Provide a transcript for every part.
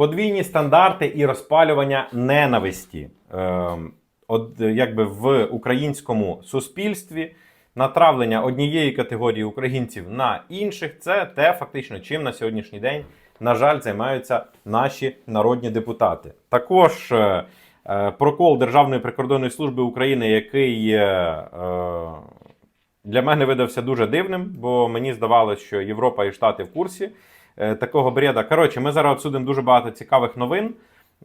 подвійні стандарти і розпалювання ненависті. Е, от якби в українському суспільстві натравлення однієї категорії українців на інших це те, фактично, чим на сьогоднішній день, на жаль, займаються наші народні депутати. Також е, е, прокол Державної прикордонної служби України, який е, е, для мене видався дуже дивним, бо мені здавалося, що Європа і Штати в курсі такого бреда. Коротше, ми зараз обсудимо дуже багато цікавих новин.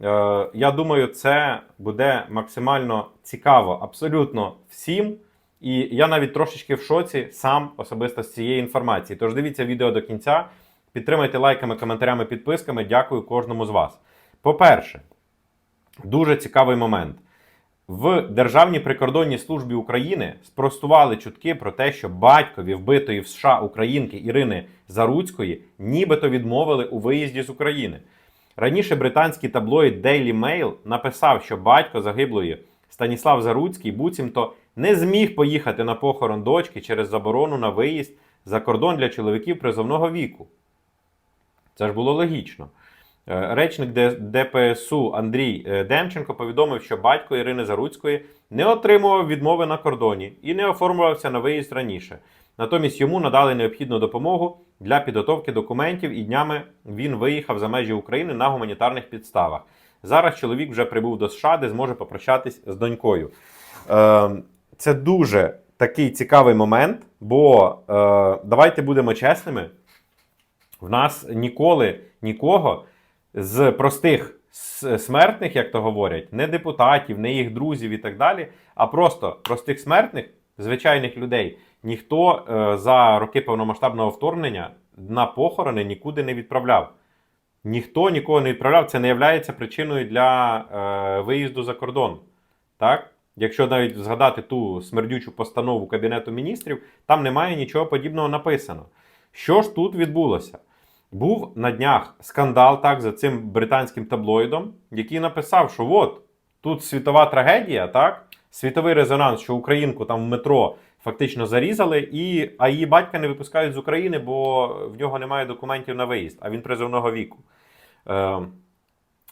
Е, я думаю, це буде максимально цікаво абсолютно всім. І я навіть трошечки в шоці сам особисто з цієї інформації. Тож дивіться відео до кінця, підтримайте лайками, коментарями, підписками. Дякую кожному з вас. По-перше, дуже цікавий момент. В Державній прикордонній службі України спростували чутки про те, що батькові вбитої в США українки Ірини Заруцької нібито відмовили у виїзді з України. Раніше британський таблоїд Daily Mail написав, що батько загиблої Станіслав Заруцький буцімто не зміг поїхати на похорон дочки через заборону на виїзд за кордон для чоловіків призовного віку. Це ж було логічно. Е, Речник ДПСУ Андрій е, Демченко повідомив, що батько Ірини Заруцької не отримував відмови на кордоні і не оформлювався на виїзд раніше. Натомість йому надали необхідну допомогу для підготовки документів, і днями він виїхав за межі України на гуманітарних підставах. Зараз чоловік вже прибув до США, де зможе попрощатись з донькою. Е, Це дуже такий цікавий момент, бо давайте будемо чесними. В нас ніколи нікого з простих смертних, як то говорять, не депутатів, не їх друзів і так далі, а просто простих смертних, звичайних людей, ніхто е, за роки повномасштабного вторгнення на похорони нікуди не відправляв. Ніхто нікого не відправляв. Це не є причиною для е, виїзду за кордон. Так? Якщо навіть згадати ту смердючу постанову Кабінету міністрів, там немає нічого подібного написано. Що ж тут відбулося? Був на днях скандал так за цим британським таблоїдом, який написав, що от тут світова трагедія, так? Світовий резонанс, що українку там в метро фактично зарізали, і, а її батька не випускають з України, бо в нього немає документів на виїзд, а він призовного віку. Е,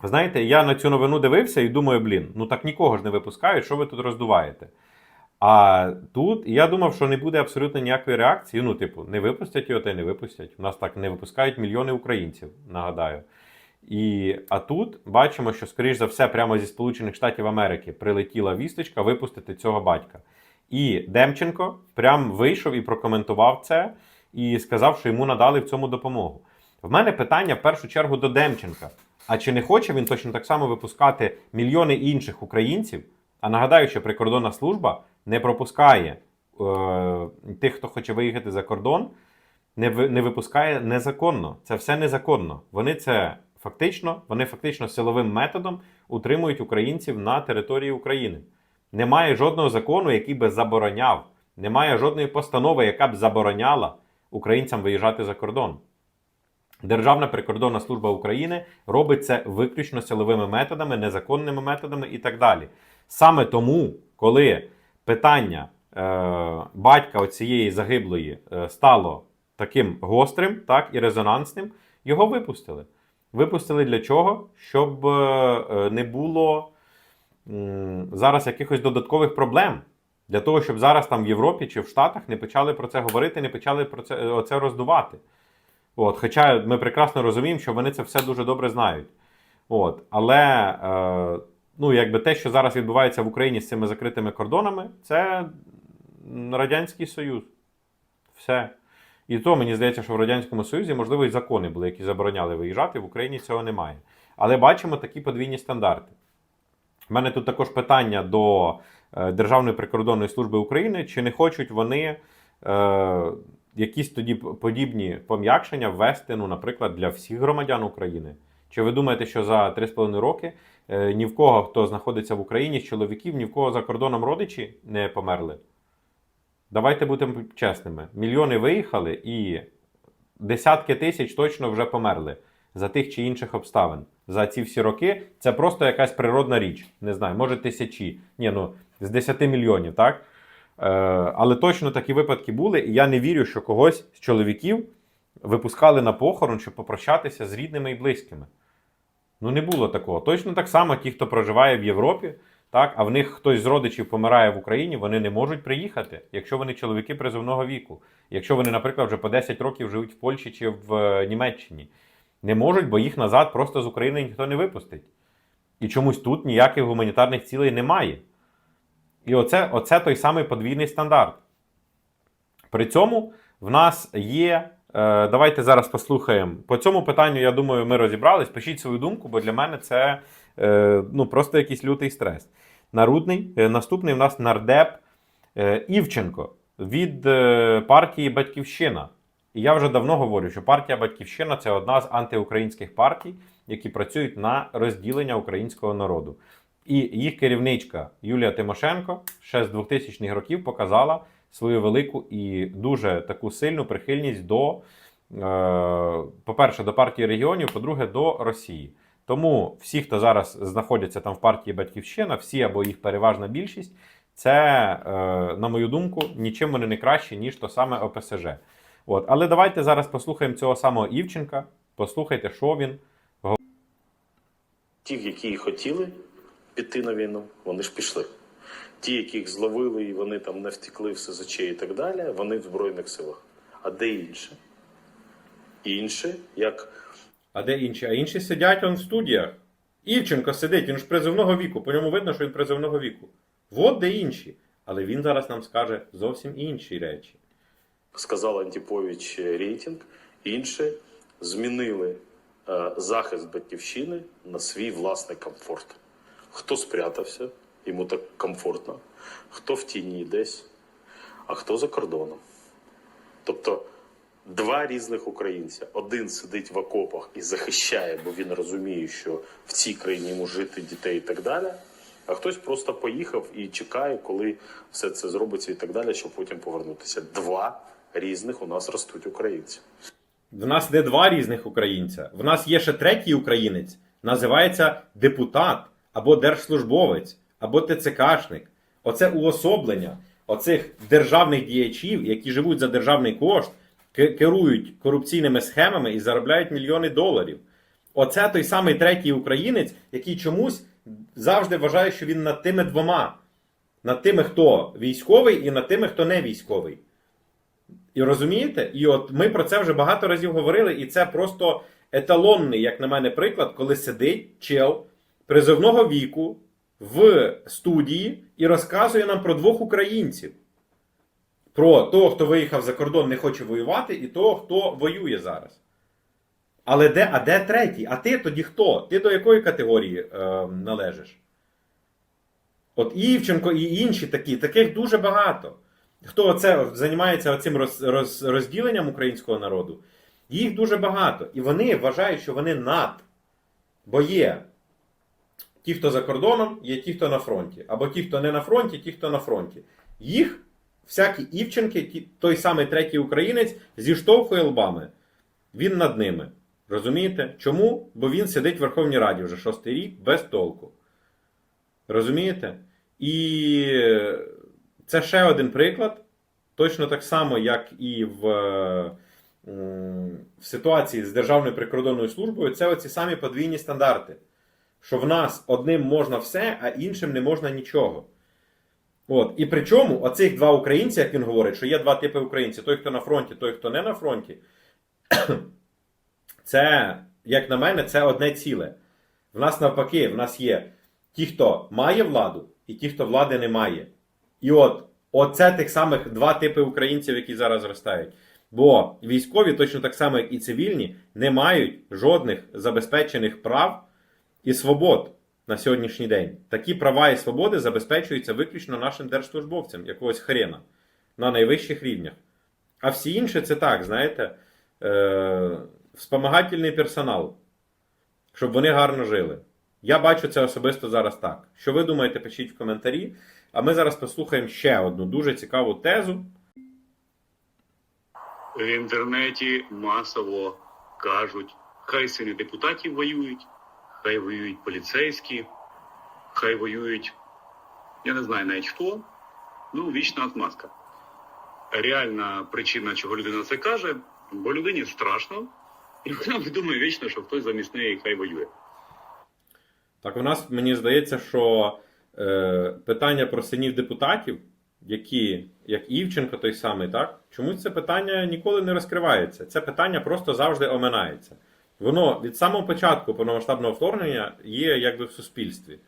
знаєте, я на цю новину дивився і думаю, блін, ну так нікого ж не випускають, що ви тут роздуваєте? А тут я думав, що не буде абсолютно ніякої реакції. Ну, типу, не випустять його, та й не випустять. У нас так не випускають мільйони українців, нагадаю. І, а тут бачимо, що, скоріш за все, прямо зі Сполучених Штатів Америки прилетіла вісточка випустити цього батька. І Демченко прям вийшов і прокоментував це, і сказав, що йому надали в цьому допомогу. В мене питання в першу чергу до Демченка. А чи не хоче він точно так само випускати мільйони інших українців? А нагадаю, що прикордонна служба не пропускає е, тих, хто хоче виїхати за кордон, не, не випускає незаконно. Це все незаконно. Вони це фактично, вони фактично силовим методом утримують українців на території України. Немає жодного закону, який би забороняв, немає жодної постанови, яка б забороняла українцям виїжджати за кордон. Державна прикордонна служба України робить це виключно силовими методами, незаконними методами і так далі. Саме тому, коли питання е, батька оцієї загиблої е, стало таким гострим, так і резонансним, його випустили. Випустили для чого? Щоб е, е, не було м, зараз якихось додаткових проблем. Для того, щоб зараз там в Європі чи в Штатах не почали про це говорити, не почали про це, оце роздувати. От, хоча ми прекрасно розуміємо, що вони це все дуже добре знають. От, але е, ну, якби те, що зараз відбувається в Україні з цими закритими кордонами, це Радянський Союз. Все. І то мені здається, що в Радянському Союзі, можливо, і закони були, які забороняли виїжджати, в Україні цього немає. Але бачимо такі подвійні стандарти. У мене тут також питання до е, Державної прикордонної служби України, чи не хочуть вони е, якісь тоді подібні пом'якшення ввести, ну, наприклад, для всіх громадян України? Чи ви думаєте, що за 3,5 роки ні в кого, хто знаходиться в Україні з чоловіків, ні в кого за кордоном родичі не померли? Давайте будемо чесними. Мільйони виїхали і десятки тисяч точно вже померли за тих чи інших обставин. За ці всі роки це просто якась природна річ. Не знаю, може тисячі. Ні, ну з 10 мільйонів, так? Е, але точно такі випадки були, і я не вірю, що когось з чоловіків випускали на похорон, щоб попрощатися з рідними і близькими. Ну не було такого. Точно так само ті, хто проживає в Європі, так, а в них хтось з родичів помирає в Україні, вони не можуть приїхати, якщо вони чоловіки призовного віку. Якщо вони, наприклад, вже по 10 років живуть в Польщі чи в е, Німеччині. Не можуть, бо їх назад просто з України ніхто не випустить. І чомусь тут ніяких гуманітарних цілей немає. І оце, оце той самий подвійний стандарт. При цьому в нас є. Е, давайте зараз послухаємо. По цьому питанню, я думаю, ми розібрались. Пишіть свою думку, бо для мене це е, ну, просто якийсь лютий стрес. Народний, е, наступний в нас нардеп Івченко від партії Батьківщина. І я вже давно говорю, що партія Батьківщина це одна з антиукраїнських партій, які працюють на розділення українського народу. І їх керівничка Юлія Тимошенко ще з 2000-х років показала свою велику і дуже таку сильну прихильність до, е, по-перше, до партії регіонів, по-друге, до Росії. Тому всі, хто зараз знаходяться там в партії Батьківщина, всі або їх переважна більшість, це, е, на мою думку, нічим вони не кращі, ніж то саме ОПСЖ. От. Але давайте зараз послухаємо цього самого Івченка. Послухайте, що він Ті, які хотіли піти на війну, вони ж пішли. Ті, яких зловили і вони там не втекли в СЗЧ і так далі, вони в Збройних силах. А де інші? Інші, як А де інші? А інші сидять он в студіях. Івченко сидить, він ж призовного віку. По ньому видно, що він призовного віку. От де інші. Але він зараз нам скаже зовсім інші речі. сказав Антіпович рейтинг, інші змінили е, захист батьківщини на свій власний комфорт. Хто спрятався, йому так комфортно, хто в тіні десь, а хто за кордоном. Тобто два різних українця. Один сидить в окопах і захищає, бо він розуміє, що в цій країні йому жити дітей і так далі. А хтось просто поїхав і чекає, коли все це зробиться і так далі, щоб потім повернутися. Два різних у нас ростуть українці. В нас не два різних українця. В нас є ще третій українець, називається депутат, або держслужбовець, або ТЦКшник. Оце уособлення оцих державних діячів, які живуть за державний кошт, керують корупційними схемами і заробляють мільйони доларів. Оце той самий третій українець, який чомусь завжди вважає, що він над тими двома. Над тими, хто військовий, і над тими, хто не військовий. І розумієте? І от ми про це вже багато разів говорили, і це просто еталонний, як на мене, приклад, коли сидить чел призовного віку в студії і розказує нам про двох українців. Про того, хто виїхав за кордон, не хоче воювати, і того, хто воює зараз. Але де, а де третій? А ти тоді хто? Ти до якої категорії е, належиш? От Івченко і інші такі, таких дуже багато. Хто оце займається цим роз, роз, розділенням українського народу, їх дуже багато. І вони вважають, що вони над. Бо є ті, хто за кордоном, є ті, хто на фронті. Або ті, хто не на фронті, ті, хто на фронті. Їх, всякі Івченки, ті, той самий третій українець, зіштовхує лбами. Він над ними. Розумієте? Чому? Бо він сидить в Верховній Раді вже шостий рік без толку. Розумієте? І це ще один приклад. Точно так само, як і в, е, в ситуації з Державною прикордонною службою, це оці самі подвійні стандарти. Що в нас одним можна все, а іншим не можна нічого. От. І причому оцих два українці, як він говорить, що є два типи українців: той, хто на фронті, той, хто не на фронті. Це, як на мене, це одне ціле. В нас навпаки, в нас є ті, хто має владу, і ті, хто влади не має. І от оце тих самих два типи українців, які зараз зростають. Бо військові, точно так само, як і цивільні, не мають жодних забезпечених прав і свобод на сьогоднішній день. Такі права і свободи забезпечуються виключно нашим держслужбовцям, якогось хрена, на найвищих рівнях. А всі інші це так, знаєте, е- вспомагательний персонал, щоб вони гарно жили. Я бачу це особисто зараз так. Що ви думаєте, пишіть в коментарі. А ми зараз послухаємо ще одну дуже цікаву тезу. в інтернеті масово кажуть, хай сини депутатів воюють, хай воюють поліцейські, хай воюють, я не знаю навіть хто, ну, вічна отмазка. Реальна причина, чого людина це каже, бо людині страшно, і вона думає вічно, що хтось замість неї хай воює. Так у нас мені здається, що е, питання про синів депутатів, які, як Івченко той самий, так, чомусь це питання ніколи не розкривається. Це питання просто завжди оминається. Воно від самого початку повномасштабного вторгнення є якби в суспільстві.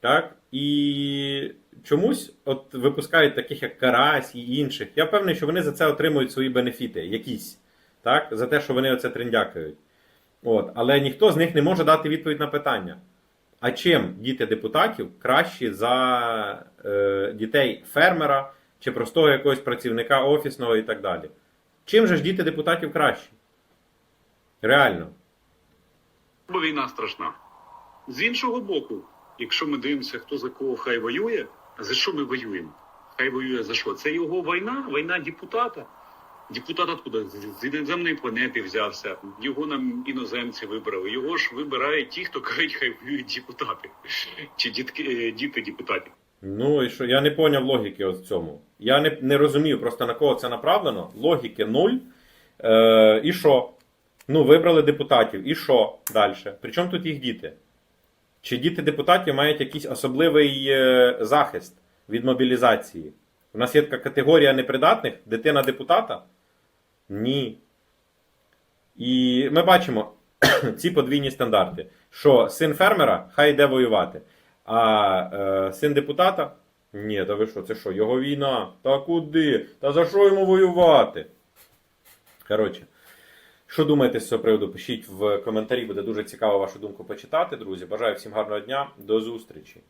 Так? І чомусь от випускають таких, як Карась і інших. Я впевнений, що вони за це отримують свої бенефіти, якісь, так? за те, що вони оце трендякають. От. Але ніхто з них не може дати відповідь на питання. А чим діти депутатів кращі за е, дітей фермера чи простого якогось працівника офісного і так далі? Чим же ж діти депутатів кращі? Реально. Бо війна страшна. З іншого боку, якщо ми дивимося, хто за кого хай воює, а за що ми воюємо? Хай воює за що? Це його війна, війна депутата. Депутат откуда? З іноземної планети взявся. Його нам іноземці вибрали. Його ж вибирають ті, хто кажуть, хай воюють депутати. Чи дітки, е, діти депутатів. Ну і що? Я не поняв логіки в цьому. Я не, не розумію просто на кого це направлено. Логіки нуль. Е, і що? Ну, вибрали депутатів. І що далі? Причому тут їх діти? Чи діти депутатів мають якийсь особливий е, захист від мобілізації? У нас є така категорія непридатних дитина депутата? Ні. І ми бачимо ці подвійні стандарти, що син фермера хай йде воювати, а е, син депутата ні, та ви що, це що, його війна? Та куди? Та за що йому воювати? Коротше, що думаєте з цього приводу? Пишіть в коментарі, буде дуже цікаво вашу думку почитати, друзі. Бажаю всім гарного дня, до зустрічі!